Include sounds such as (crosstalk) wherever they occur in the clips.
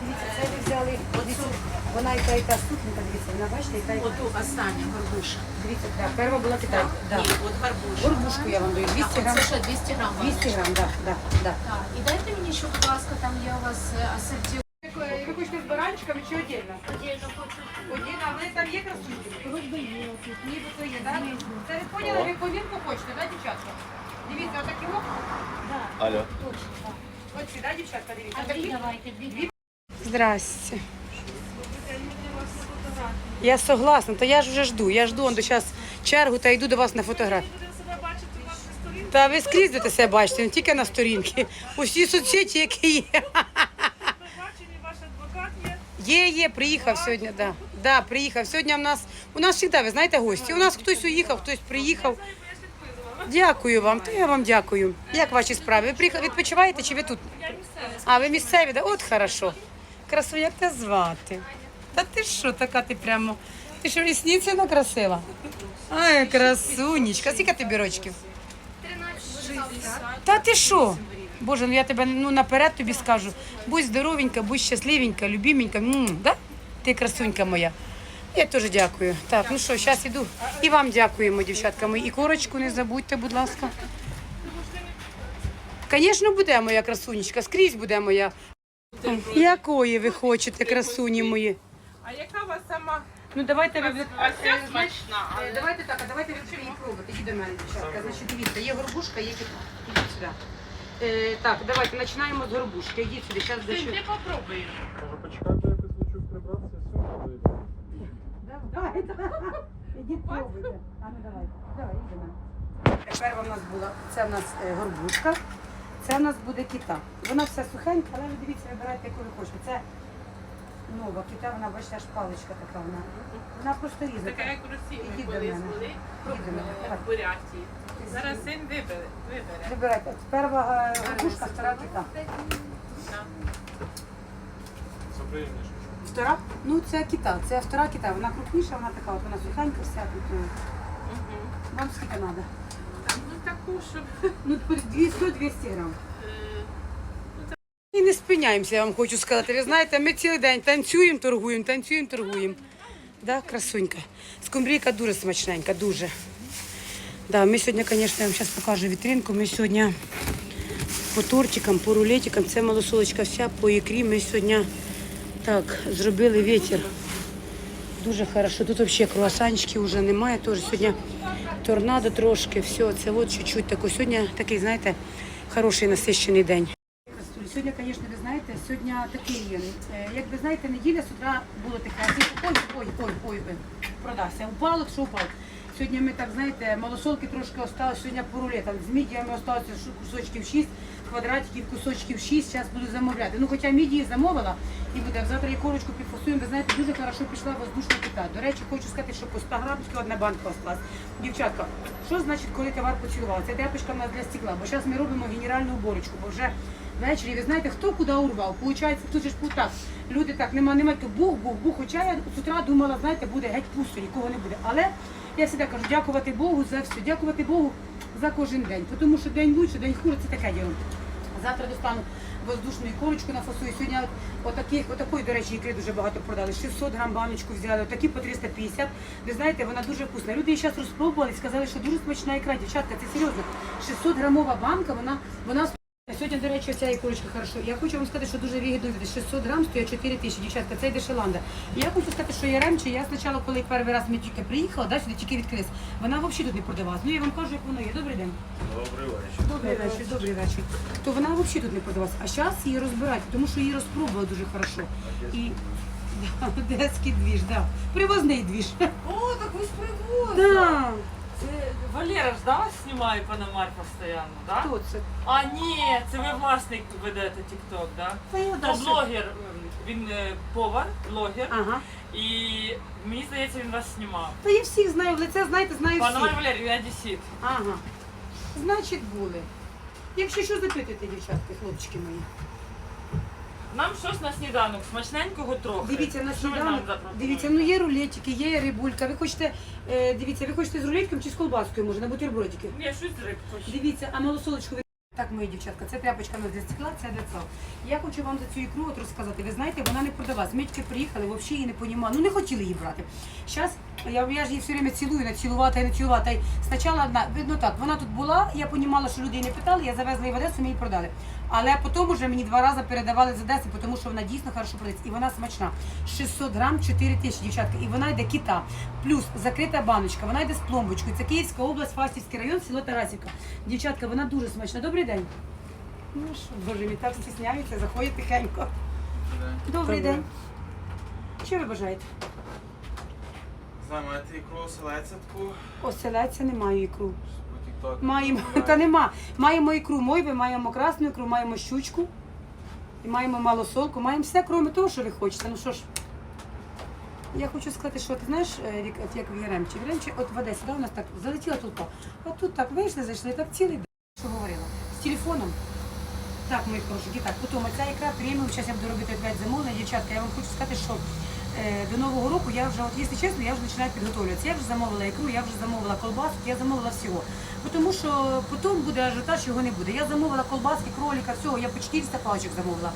Дивіться, це ви взяли вона і та, і та супника, дивіться, вона бачите, і та, і та. Оту останню горбуша. Дивіться, так, перша була китайка. Да. Ні, от горбуша. Горбушку я вам даю, 200 грам. Це що, 200 грам? 200 грам, да, да, да. Так, і дайте мені ще, будь ласка, там є у вас е, асорті. Ви хочете з баранчиками чи отдельно? Отдельно хочу. Отдельно, а вони там є красунки? Нібито є, так? Це ви поняли, ви повірку хочете, так, дівчатка? Дивіться, отакі о. Алло. Оці, так, дівчатка, дивіться. А дві давайте, дві. Здрасте. Я согласна, то я ж вже жду. Я жду, он до зараз чергу та йду до вас на фотографію. Та ви скрізь будете себе бачити, не тільки на сторінки. Усі соцсеті, які є. Є, є, приїхав сьогодні, да. Да, приїхав. Сьогодні в нас, у нас завжди, ви знаєте, гості. У нас хтось уїхав, хтось приїхав. Дякую вам, то я вам дякую. Як ваші справи? Ви приїхали, відпочиваєте чи ви тут? А, ви місцеві, да? От хорошо. Красу, як тебе звати? Та ти що, така ти прямо. Ти що рісниці накрасила? Ай, красунечка. Скільки тобі рочків? 13. Та ти що? Боже, ну я тебе ну наперед тобі скажу. Будь здоровенька, будь щасливенька, любименька. М, да? Ти красунька моя. Я теж дякую. Так, ну що, зараз іду. І вам дякуємо, дівчатка мої. І корочку не забудьте, будь ласка. Звісно, буде моя красунечка, скрізь буде моя. Якої ви хочете, красуні мої? А яка у вас сама Ну давайте ви а ця смачна? Е, Давайте так, а давайте ви її пробуйте. Ідіть до мене, дівчатка. Значить, дивіться, є горбушка, є кита. Ідіть сюди. Е, так, давайте починаємо з горбушки. Ідіть сюди, зараз Ти не попробуєш. Може почекати, якось лучу прибратися, все, вийде. Давай, ідіть пробуйте. А ну давайте, давай, ідіть до. Тепер у нас була, це в нас е, горбушка, це в нас буде кита. Вона вся сухенька, але ви дивіться, вибирайте, яку ви хочете. Це нова кита, вона, бачите, аж паличка така вона. Вона просто різна. Така як в Росії колись мене. були мене. Давай. Бурятії. Зараз син вибере. вибере. Вибирайте. Перша е, горбушка, втора кита. Да. Це приємніше. Втора, ну це кита, це втора кита, вона крупніша, вона така, от вона сухенька, вся тут. е, Мгм. Вам скільки треба? Ну Ну, 200-200 грам. е, І не спиняємося, я вам хочу сказати. Ви знаєте, ми цілий день танцюємо, торгуємо, танцюємо, торгуємо. Да, красунька. Скумбрійка дуже смачненька, дуже. Да, ми сьогодні, звісно, я вам зараз покажу вітринку. Ми сьогодні по тортикам, по рулетикам, це малосолочка вся, по ікрі. Ми сьогодні так зробили вітер. Дуже хорошо. Тут взагалі круасанчиків вже немає. Теж сьогодні торнадо трошки, все, це от чуть-чуть тако. Сьогодні такий, знаєте, хороший насищений день. Сьогодні, звісно, ви знаєте, сьогодні такий, е, як ви знаєте, неділя з утра було таке, ой, ой, ой, ой, продався, упало, що упало. Сьогодні ми так, знаєте, малосолки трошки осталось, сьогодні по рулетам. З мідіями осталося кусочків 6, квадратиків, кусочків 6, зараз буду замовляти. Ну, хоча мідії замовила і буде, завтра я корочку підфасуємо, ви знаєте, дуже хорошо пішла воздушна кита. До речі, хочу сказати, що по 100 грамчиків одна банка осталась. Дівчатка, що значить, коли товар поцілував? Це тряпочка в нас для стекла, бо зараз ми робимо генеральну уборочку, бо вже Ввечері, ви знаєте, хто куди урвав. Получається, тут же ж так. Люди так, нема, нема, бух, бух, бух. Хоча я з утра думала, знаєте, буде геть пусто, нікого не буде. Але я завжди кажу, дякувати Богу за все, дякувати Богу за кожен день. Тому що день лучше, день хуже, це таке діло. Завтра достану воздушну корочку на фасую. Сьогодні от, отаких, отакої, до речі, ікри дуже багато продали. 600 грам баночку взяли, отакі по 350. Ви знаєте, вона дуже вкусна. Люди її зараз розпробували, і сказали, що дуже смачна ікра. Дівчатка, це серйозно. 600 грамова банка, вона, вона Сьогодні, до речі, ця ікорочка хорошо. Я хочу вам сказати, що дуже вигідно люди. 600 грам стоїть 4 тисячі, дівчатка, це йде шеланда. І я хочу сказати, що Яремче, я спочатку, коли перший раз ми тільки приїхала, да, сюди тільки відкрилась, вона взагалі тут не продавалась. Ну я вам кажу, як воно є. Добрий день. Добрий вечір. Добрий вечір, добрий вечір. То вона взагалі тут не продавалась. А зараз її розбирають, тому що її розпробували дуже хорошо. І (laughs) да, одеський двіж, да. Привозний двіж. О, так ви з привозу. Да. Це Валера ж да, знімає Панамарь постійно, да? Хто це? А ні, це ви власник ведете TikTok, да? Та я блогер, він е, повар, блогер, Ага. і мені здається, він вас знімав. Та я всіх знаю, в лице, знаєте, знаю Панамарь всіх. Валерій, він одесит. Ага. Значить, були. Якщо що запитуйте, дівчатки, хлопчики мої. Нам щось на сніданок, смачненького трохи. Дивіться на Що ви нам сніданок. запропонуєте? Дивіться, ну є рулетики, є рибулька. Ви хочете, е, дивіться, ви хочете з рулетком чи з колбаскою, може, на бутербродики? Ні, щось з рибкою. Дивіться, а малосолочку ви Так, мої дівчатка, це тряпочка для стекла, це для цього. Я хочу вам за цю ікру от розказати. Ви знаєте, вона не продавалась. Ми приїхали, взагалі її не понімали. Ну не хотіли її брати. Зараз я, я ж її все время цілую, не цілувати, не цілувати. Спочатку одна, видно так, вона тут була, я понімала, що люди її не питали, я завезла її в Одесу, ми її продали. Але потім вже мені два рази передавали з Одеси, тому що вона дійсно хорошо продається. І вона смачна. 600 грам, 4 тисячі, дівчатка. І вона йде кита. Плюс закрита баночка, вона йде з пломбочкою. Це Київська область, Фастівський район, село Тарасівка. Дівчатка, вона дуже смачна. Добрий день. Ну що, боже, мені так стісняються, заходять тихенько. Добрий день. Що ви бажаєте? Знаю, маєте ікру оселедця таку Оселедця не маю ікру. Маємо, та нема. Маємо ікру мойви, маємо красну ікру, маємо щучку. І маємо малосолку, маємо все, крім того, що ви хочете. Ну що ж, я хочу сказати, що ти знаєш, е, Вік, от як в Яремчі, в Яремчі, от в Одесі, да, у нас так залетіла толпа. От тут так вийшли, зайшли, так цілий день, що говорила. З телефоном. Так, мої хорошенькі, так, потім ця ікра преміум, зараз я буду робити опять замовлення. Дівчатка, я вам хочу сказати, що е, до Нового року я вже, от, якщо чесно, я вже починаю підготовлюватися. Я вже замовила ікру, я вже замовила колбаски, я замовила всього. Тому що потім буде ажіотаж, його не буде. Я замовила колбаски, кроліка, всього, я по 400 паличок замовила.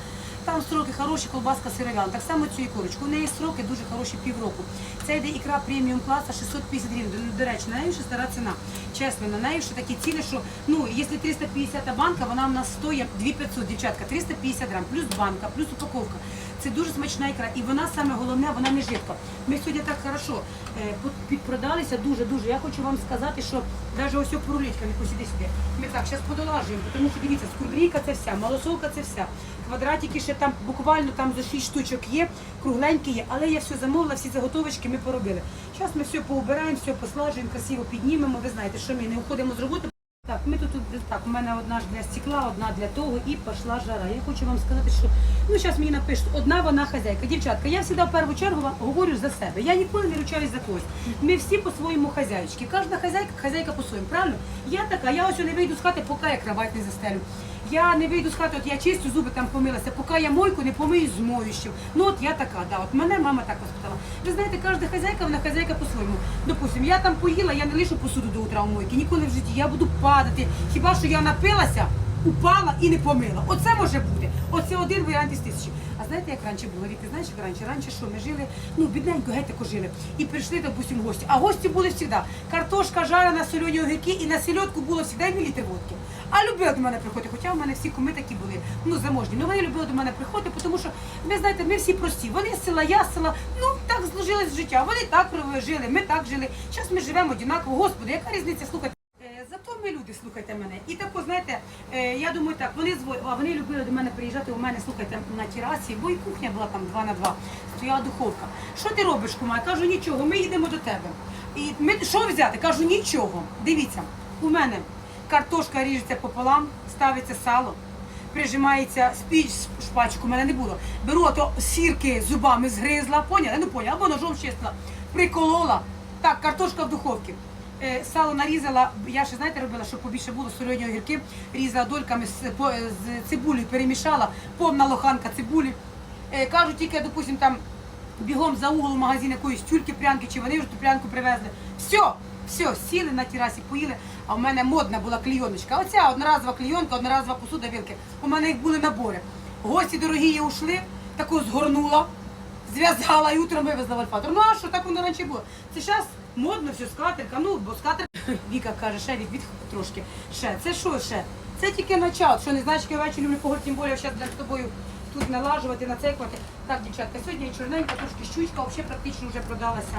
Там строки хороші, колбаска сировяна. Так само цю ікорочку. У неї строки дуже хороші півроку. Це йде ікра преміум класа 650 гривень. До, речі, на неї ще стара ціна. Чесно, на неї ще такі ціни, що ну, якщо 350 банка, вона в нас стоїть 2500, дівчатка, 350 грам, плюс банка, плюс упаковка. Це дуже смачна ікра. І вона саме головне, вона не жидка. Ми сьогодні так хорошо е, підпродалися дуже-дуже. Я хочу вам сказати, що навіть ось порулечка, не посіди сюди. Ми так зараз подолажуємо, тому що дивіться, скумбрійка це вся, малосолка це вся. Квадратики ще там буквально там за 6 штучок є, кругленькі є, але я все замовила, всі заготовочки ми поробили. Зараз ми все поубираємо, все послажуємо, красиво піднімемо. Ви знаєте, що ми не уходимо з роботи. Так, ми тут, так, у мене одна ж для стекла, одна для того і пішла жара. Я хочу вам сказати, що ну зараз мені напишуть, одна вона хазяйка. Дівчатка, я завжди в першу чергу вам говорю за себе. Я ніколи не ручаюсь за когось. Ми всі по-своєму хазяйчики. Кожна хазяйка, хазяйка по-своєму. Правильно? Я така, я ось не вийду з хати, поки я кровать не застелю. Я не вийду з хати, от я чистю зуби там помилася, поки я мойку не помию з моющим. Ну от я така, да, от мене мама так воспитала. Ви знаєте, кожна хазяйка, вона хазяйка по-своєму. Допустим, я там поїла, я не лишу посуду до утра у мойки, ніколи в житті. Я буду падати. Хіба що я напилася, упала і не помила. Оце може бути. Оце один варіант із тисячі. А знаєте, як раніше було? Віки, знаєш, як раніше? Раніше що ми жили, ну бідненько, геть тако жили. І прийшли, допустим, гості. А гості були завжди. Картошка жарена, солені огірки, і на сільотку було завжди мій водки. А любили до мене приходити, хоча в мене всі куми такі були, ну заможні. Ну вони любили до мене приходити, тому що ви знаєте, ми всі прості. Вони з села, я з села. Ну так зложилось життя. Вони так жили, ми так жили. Зараз ми живемо однаково. Господи, яка різниця? Слухайте. Е, Зато ми люди, слухайте мене. І тако, знаєте, е, я думаю так, вони зво... а вони любили до мене приїжджати у мене, слухайте, на терасі, бо і кухня була там 2 на 2, стояла духовка. Що ти робиш, кума? Я кажу, нічого, ми їдемо до тебе. І ми що взяти? Кажу, нічого. Дивіться, у мене картошка ріжеться пополам, ставиться сало. Прижимається спіч шпачку, у мене не було. Беру то сірки зубами згризла, поняли? Ну поняла, або ножом чистила, приколола. Так, картошка в духовці. Е, Сало нарізала, я ще знаєте, робила, щоб побільше було солені огірки, різала дольками з, цибулею, перемішала, повна лоханка цибулі. Е, Кажуть, тільки, допустим, там бігом за угол в магазин якоїсь тюльки, прянки, чи вони вже ту прянку привезли. Все, все, сіли на терасі, поїли. А в мене модна була клійоночка. Оця одноразова клійонка, одноразова посуда, вілки. У мене їх були набори. Гості дорогі я ушли, таку згорнула, зв'язала і утром вивезла в альфатор. Ну а що, так воно раніше було. Це зараз модно, все, скатерка, ну, бо скатер... (laughs) Віка каже, ще від, від трошки. Ще, це що ще? Це тільки начало. Що не знаєш, я ввечері люблю поговорити, тим більше зараз з тобою тут налажувати, нацейкувати. Так, дівчатка, сьогодні чорненька, трошки щучка, взагалі практично вже продалася.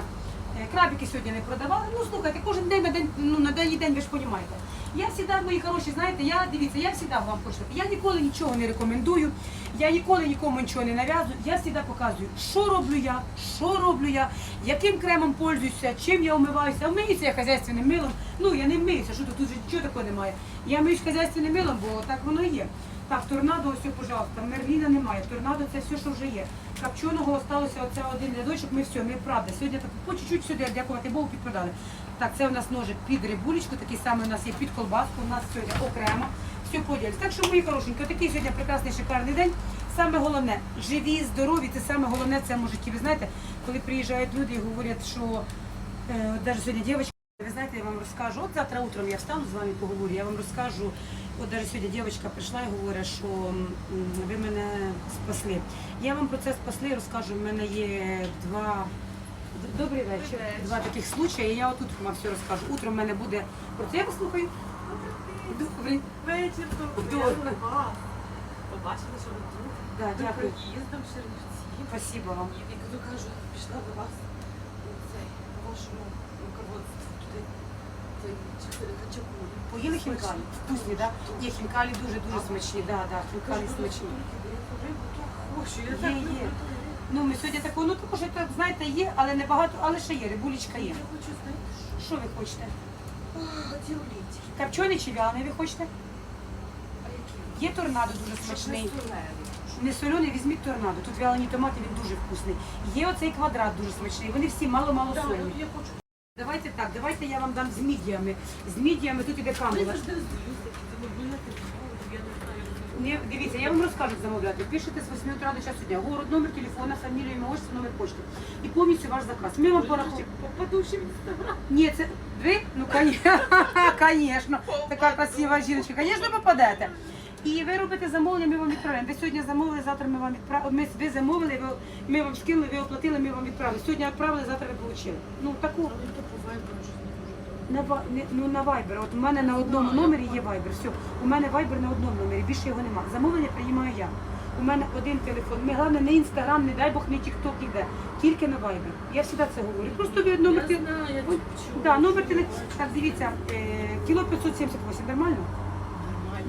Е, Крабики сьогодні не продавали. Ну слухайте, кожен день на день, ну на день день, ви ж розумієте. Я завжди, мої хороші, знаєте, я дивіться, я завжди вам хочу. Я ніколи нічого не рекомендую, я ніколи нікому нічого не нав'язую. Я завжди показую, що роблю я, що роблю я, яким кремом пользуюся, чим я вмиваюся. Вмиюся я хазяйственним милом. Ну я не вмиюся, що тут, тут же нічого такого немає. Я миюсь хазяйственним милом, бо так воно і є. Так, торнадо, ось, пожалуйста, мерліна немає. Торнадо це все, що вже є. Копченого осталося оце один рядочок, ми все, ми правда. Сьогодні так по чуть-чуть сюди, дякувати Богу, підпродали. Так, це у нас ножик під рибулечку, такий самий у нас є під колбаску, у нас сьогодні окремо. Все поділиться. Так що, мої хорошенькі, такий сьогодні прекрасний шикарний день. Саме головне, живі, здорові, це саме головне в цьому житті. Ви знаєте, коли приїжджають люди і говорять, що е, навіть сьогодні дівчинка, ви знаєте, я вам розкажу, от завтра утром я встану з вами поговорю, я вам розкажу, От навіть сьогодні дівчинка прийшла і говорить, що ви мене спасли. Я вам про це спасли, розкажу. У мене є два. Добрий вечір. Два таких случаї. Я отут вам все розкажу. Утром в мене буде про це. Я вас слухаю. Добрий. Вечір добрий. Побачила, що ви тут. Да, дякую. приїздом в Чернівці. Спасибо вам. Я кажу, пішла до вас у по вашому Поїли хінкалі? Вкусні, так? Да? Ні, хінкалі дуже-дуже смачні. Да, да, хінкалі смачні. Хочу, я Є, так є. люблю. Ну, ми сьогодні такого, ну також, так, знаєте, є, але небагато, але ще є, рибулечка є. Я хочу знаєте, що? Ви хочете? Копчений чи вялений ви хочете? Є торнадо дуже смачний. не солений. Візьміть торнадо. Тут вялені томати, він дуже вкусний. Є оцей квадрат дуже смачний. Вони всі мало-мало солені. Давайте так, давайте я вам дам з мідіями. З мідіями тут іде камбула. не дивіться, я вам розкажу замовляти. Пишете з 8 утра до часу дня. Город, номер телефона, фамілію, ім'я, отчество, номер почти. І повністю ваш заказ. Ми вам порахуємо. Попаду в інстаграм. Ні, це ви? Ну, звісно. (laughs) Така красива жіночка. Звісно, попадете. І ви робите замовлення, ми вам відправимо. Ви сьогодні замовили, завтра ми вам відправимо. Ми, ви замовили, ви, ми вам скинули, ви оплатили, ми вам відправили. Сьогодні відправили, завтра ви отримали. Ну, таку. Але то по вайберу щось не дуже На, ва- не- ну, на Viber. От у мене на одному номері є Viber. Все. У мене Viber на одному номері, більше його нема. Замовлення приймаю я. У мене один телефон. Ми головне не інстаграм, не дай Бог, не TikTok ніде. Тільки на Viber. Я завжди це говорю. Просто ви номер Я телефону. знаю, я чую. Да, номер телефону. Так, дивіться, е, кіло 578, нормально?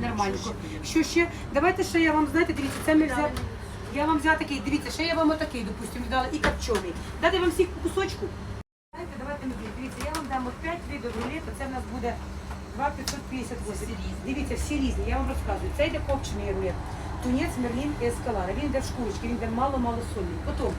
Нормально. Що ще? Давайте ще я вам, знаєте, дивіться, це ми взяли. Я вам взяла такий, дивіться, ще я вам отакий, допустимо, дала і копчений. Дати вам всіх по кусочку? Знаєте, давайте ми дивіться, я вам дам от 5 видів рулету, це в нас буде 2,558. Дивіться, всі різні, я вам розказую. Це йде копчений рулет, тунець, мерлін і ескалара. Він йде в шкурочки, він йде мало-мало сольний. Потім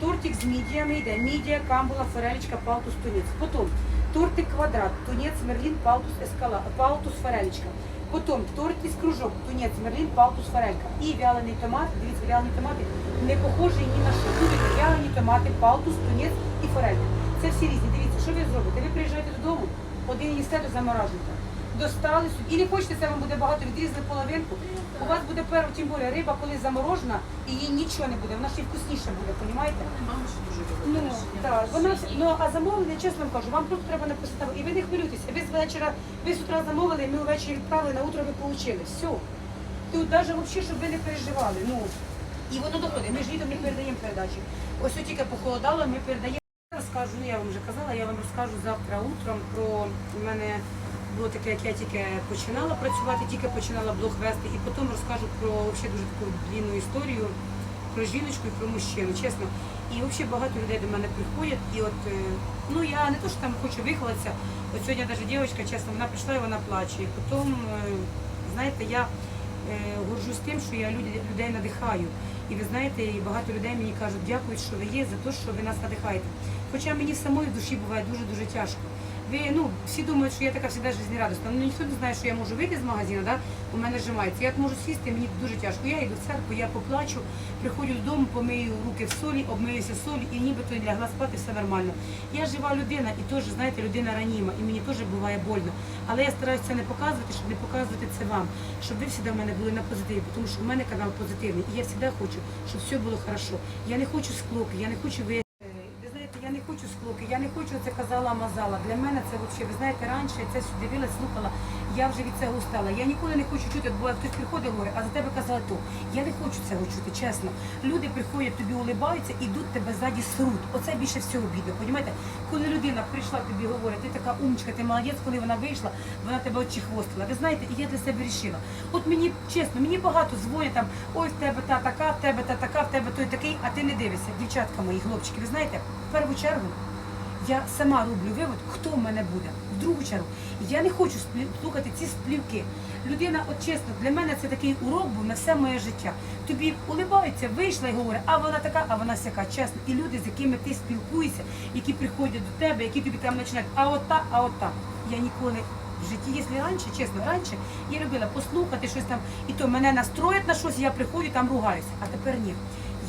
тортик з мідіями йде, мідія, камбула, форелечка, палтус, тунець. Потім тортик квадрат, тунець, мерлін, палтус, ескала, палтус, форелечка. Потім тортик з кружок, тунець, мерлін, палтус, форелька. І вялений томат, дивіться, вялені томати не похожі ні на що. Тут вялені томати, палтус, тунець і форелька. Це всі різні. Дивіться, що ви зробите? Ви приїжджаєте додому, один їсте, то заморажуєте. Достали собі. І не хочете, це вам буде багато, відрізали половинку. У вас буде перша, тим більше риба, коли заморожена, і їй нічого не буде, вона ще й вкусніше буде, розумієте? Мама ще дуже Ну, любить. так, вона, ну, а замовлення, чесно вам кажу, вам просто треба написати. І ви не хвилюйтеся. Ви з вечора, ви з утра замовили, ми ввечері відправили, на утро ви отримали. Все. Тут навіть взагалі, щоб ви не переживали. Ну, і воно доходить. Ми ж літом не передаємо передачі. Ось от тільки похолодало, ми передаємо. Я розкажу, ну я вам вже казала, я вам розкажу завтра утром про у мене було таке, як я тільки починала працювати, тільки починала блог вести, і потім розкажу про взагалі дуже таку длінну історію про жіночку і про мужчину, чесно. І взагалі багато людей до мене приходять, і от е, ну я не то, що там хочу вихвалитися. От сьогодні навіть дівчинка, чесно, вона прийшла і вона плаче. І потім, е, знаєте, я е, горжусь тим, що я людей надихаю. І ви знаєте, і багато людей мені кажуть, дякую, що ви є, за те, що ви нас надихаєте. Хоча мені самої в душі буває дуже-дуже тяжко. Ну, всі думають, що я така завжди життєрадісна. Ну ніхто не знає, що я можу вийти з магазину, да? у мене зжимається. Я можу сісти, мені дуже тяжко. Я йду в церкву, я поплачу, приходжу додому, помию руки в солі, обмиюся солі і нібито лягла спати, все нормально. Я жива людина і теж, знаєте, людина раніма, і мені теж буває больно. Але я стараюся це не показувати, щоб не показувати це вам, щоб ви завжди в мене були на позитиві, тому що в мене канал позитивний. І я завжди хочу, щоб все було хорошо. Я не хочу склоки, я не хочу ви. Ви знаєте, я не хочу хочу це казала мазала. Для мене це взагалі, ви знаєте, раніше я це дивилась, слухала, я вже від цього устала. Я ніколи не хочу чути, бо хтось приходить, говорить, а за тебе казала то. Я не хочу цього чути, чесно. Люди приходять, тобі улибаються, ідуть тебе ззаді срут. Оце більше всього бідно, розумієте? Коли людина прийшла тобі говорить, ти така умничка, ти молодець, коли вона вийшла, вона тебе очіхвостила. Ви знаєте, і я для себе вирішила. От мені чесно, мені багато дзвонять там, ой, в тебе та така, в тебе та така, в тебе той такий, а ти не дивишся. Дівчатка мої, хлопчики, ви знаєте, в першу чергу я сама роблю вивод, хто в мене буде. В другу чергу. Я не хочу слухати ці сплівки. Людина, от чесно, для мене це такий урок був на все моє життя. Тобі улибаються, вийшла і говорить, а вона така, а вона сяка, чесно. І люди, з якими ти спілкуєшся, які приходять до тебе, які тобі там починають, а от та, а от та. Я ніколи в житті, якщо раніше, чесно, раніше я любила послухати щось там, і то мене настроять на щось, я приходжу там ругаюся. А тепер ні.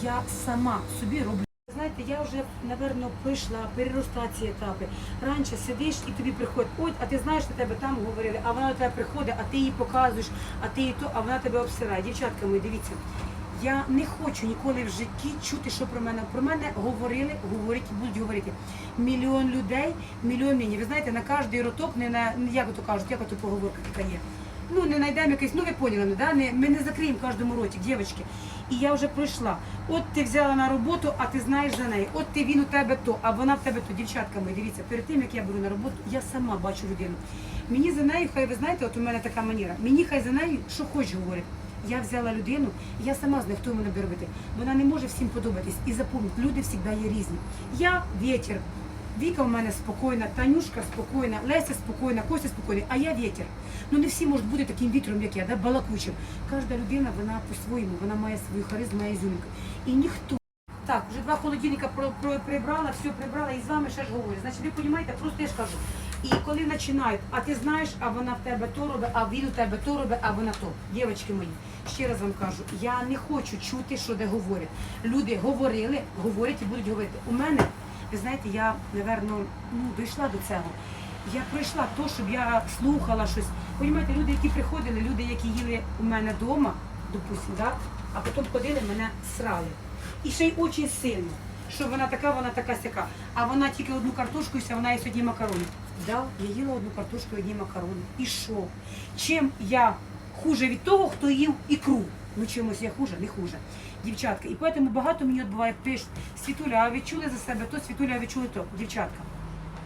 Я сама собі роблю. Знаєте, я вже, напевно, пройшла, переросла ці етапи. Раніше сидиш і тобі приходить, ой, а ти знаєш, що тебе там говорили, а вона до тебе приходить, а ти їй показуєш, а ти їй то, а вона тебе обсирає. Дівчатка мої, дивіться. Я не хочу ніколи в житті чути, що про мене. Про мене говорили, говорять і будуть говорити. Мільйон людей, мільйон міні. Ви знаєте, на кожний роток, не на як ото кажуть, як ото поговорка така є. Ну, не знайдемо якийсь, ну ви поняли, да? не, ми не закриємо кожному роті, дівчатки. І я вже пройшла. От ти взяла на роботу, а ти знаєш за неї. От ти він у тебе то, а вона в тебе то. Дівчатка мої, дивіться, перед тим як я беру на роботу, я сама бачу людину. Мені за нею, хай ви знаєте, от у мене така маніра. Мені хай за нею, що хоч говорить. Я взяла людину, я сама знаю, хто мене буде робити. Вона не може всім подобатись. І запам'ятайте, люди завжди є різні. Я вітер. Віка в мене спокійна, Танюшка спокійна, Леся спокійна, Костя спокійний, а я вітер. Ну не всі можуть бути таким вітром, як я, да, балакучим. Кожна людина, вона по-своєму, вона має свою харизму, має ізюминку. І ніхто. Так, вже два холодильника прибрала, все прибрала і з вами ще ж говорю. Значить, ви розумієте, просто я ж кажу. І коли починають, а ти знаєш, а вона в тебе то робить, а він у тебе то робить, а вона то. Дівчатки мої, ще раз вам кажу, я не хочу чути, що де говорять. Люди говорили, говорять і будуть говорити. У мене, ви знаєте, я, напевно, ну, дійшла до цього. Я пройшла то, щоб я слухала щось. Понімаєте, люди, які приходили, люди, які їли у мене вдома, допустимо, да? а потім ходили, мене срали. І ще й дуже сильно, що вона така, вона така сяка. А вона тільки одну картошку, і вона їсть одні макарони. Да, я їла одну картошку і одні макарони. І що? Чим я хуже від того, хто їв ікру? Ну чимось я хуже, не хуже. Дівчатка. І поэтому багато мені відбуває, пишуть, Світуля, а відчули за себе то, Світуля, а відчули то. Дівчатка.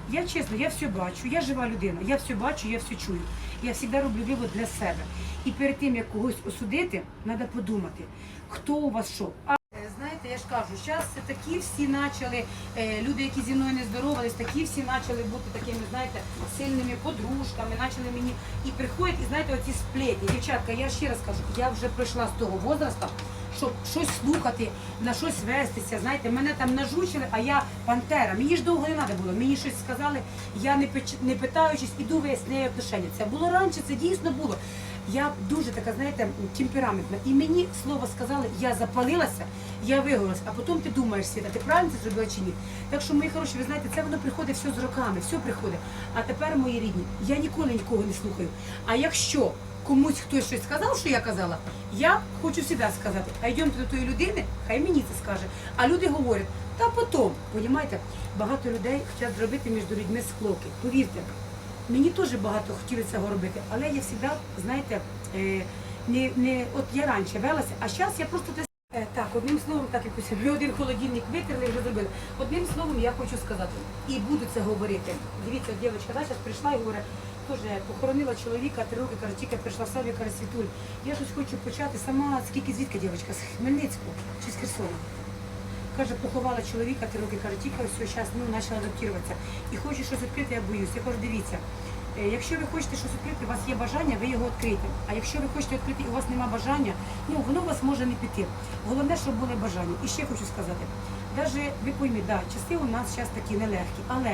Я чесно, я все бачу, я жива людина, я все бачу, я все чую. Я завжди роблю вивод для себе. І перед тим, як когось осудити, треба подумати, хто у вас що. А е, знаєте, я ж кажу, зараз такі всі почали, е, люди, які зі мною не здоровались, такі всі почали бути такими, знаєте, сильними подружками, почали мені і приходять, і знаєте, оці сплетні. Дівчатка, я ще раз кажу, я вже пройшла з того возрасту, щоб щось слухати, на щось вестися. Знаєте, мене там нажучили, а я пантера. Мені ж довго не треба було. Мені щось сказали, я не питаючись, іду виясняю отношення. Це було раніше, це дійсно було. Я дуже така, знаєте, темпераментна. І мені слово сказали, я запалилася, я виговорилася, а потім ти думаєш, Світа, ти правильно це зробила чи ні? Так що, мої хороші, ви знаєте, це воно приходить все з роками, все приходить. А тепер, мої рідні, я ніколи нікого не слухаю. А якщо комусь хтось щось сказав, що я казала, я хочу завжди сказати, а йдемо до тої людини, хай мені це скаже. А люди говорять, та потім, понімаєте, багато людей хочуть зробити між людьми склоки. Повірте, Мені теж багато хотіли цього робити, але я завжди, знаєте, е, не, не, от я раніше велася, а зараз я просто десь. Е, Так, одним словом, так якось ми один холодильник витерли і вже зробили. Одним словом, я хочу сказати, і буду це говорити. Дивіться, дівчинка зараз прийшла і говорить, теж похоронила чоловіка, три роки каже, тільки прийшла себе, каже, світуль. Я щось хочу почати сама, скільки звідки дівчинка? З Хмельницького чи з Херсона? Каже, поховала чоловіка три роки, каже, тільки все, зараз ну, почала адаптуватися. І хочу щось відкрити, я боюсь. Я кажу, дивіться, е, якщо ви хочете щось відкрити, у вас є бажання, ви його відкрите. А якщо ви хочете відкрити і у вас немає бажання, ну воно у вас може не піти. Головне, щоб були бажання. І ще хочу сказати, навіть ви пойміть, да, часи у нас зараз такі нелегкі, але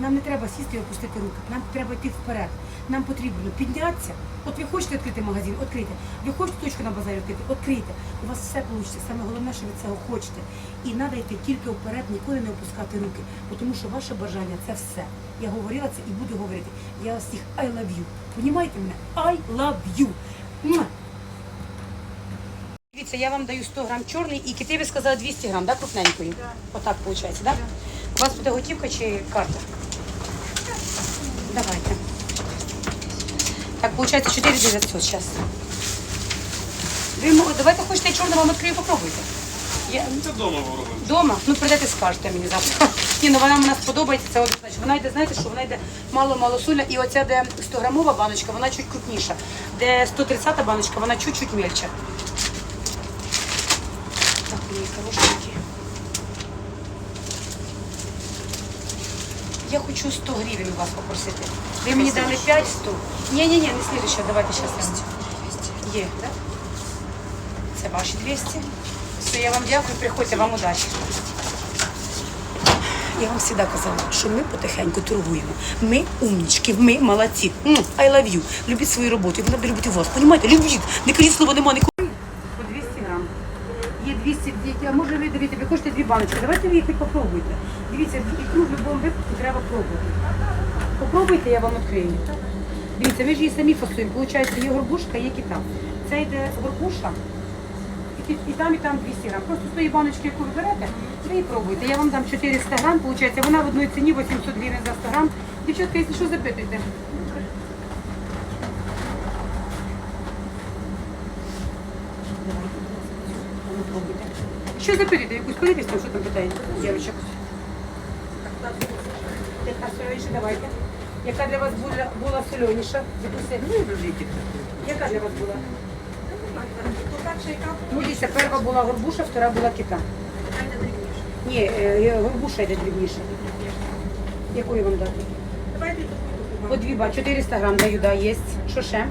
нам не треба сісти і опустити руки, нам треба йти вперед. Нам потрібно піднятися. От ви хочете відкрити магазин, відкрийте. Ви хочете точку на базарі відкрити, відкрийте. У вас все вийде. Саме головне, що ви цього хочете. І треба йти тільки вперед, ніколи не опускати руки. Тому що ваше бажання це все. Я говорила це і буду говорити. Я вас всіх I love you. Понімаєте мене? I love you. Дивіться, я вам даю 100 грам чорний і кити ви сказали 200 грам, да, крупненької? Отак виходить, да? У вас буде готівка чи карта? Давайте. Так, получается 4 900 сейчас. Ви, мо- давайте хочете я чорно вам відкрию, попробуйте. Я, Це вдома робимо. Дома, ну прийдете, скажете мені завтра. (laughs) Ні, ну вона мені сподобається, це однозначно. Вона йде, знаєте, що вона йде мало-мало соля, і оця, де 100 грамова баночка, вона чуть крупніша. Де 130 баночка, вона чуть-чуть мельче. Так, мої хорошенькі. Я хочу 100 гривень у вас попросити. Ви мені дали 5 100. Ні-ні-ні, не слідуюча, давайте зараз. Є, так? Це ваші 200. Все, я вам дякую, приходьте, вам удачі. Я вам завжди казала, що ми потихеньку торгуємо. Ми умнічки, ми молодці. М, I love you. Любіть свою роботу, і вона буде любити вас. Понімаєте? Любіть. Не кажіть слова нема, не По 200 грам. Є 200, дітей, а може ви дивіться, ви хочете дві баночки, давайте ви їх хоч попробуйте. Дивіться, ікру в будь-якому випадку треба пробувати. Попробуйте, я вам відкрию. Дивіться, ви ж її самі фасуємо. Получається, є горбушка, є кита. Це йде горбуша, і, там, і там 200 грам. Просто з тої баночки, яку ви берете, ви її пробуйте. Я вам дам 400 грам, виходить, вона в одній ціні 800 гривень за 100 грам. Дівчатка, якщо що, запитуйте. Що запитуйте, якусь подивіться, що там питаєте, дівчаток. Яка сольоніша, давайте. Яка для вас була, була сольоніша? Яка для вас була? Ну, дивіться, перша була горбуша, втора була кита. Ні, е, горбуша йде дрібніша. Якої вам дати? Давайте По дві ба, 400 грам даю, да, є. Що ще?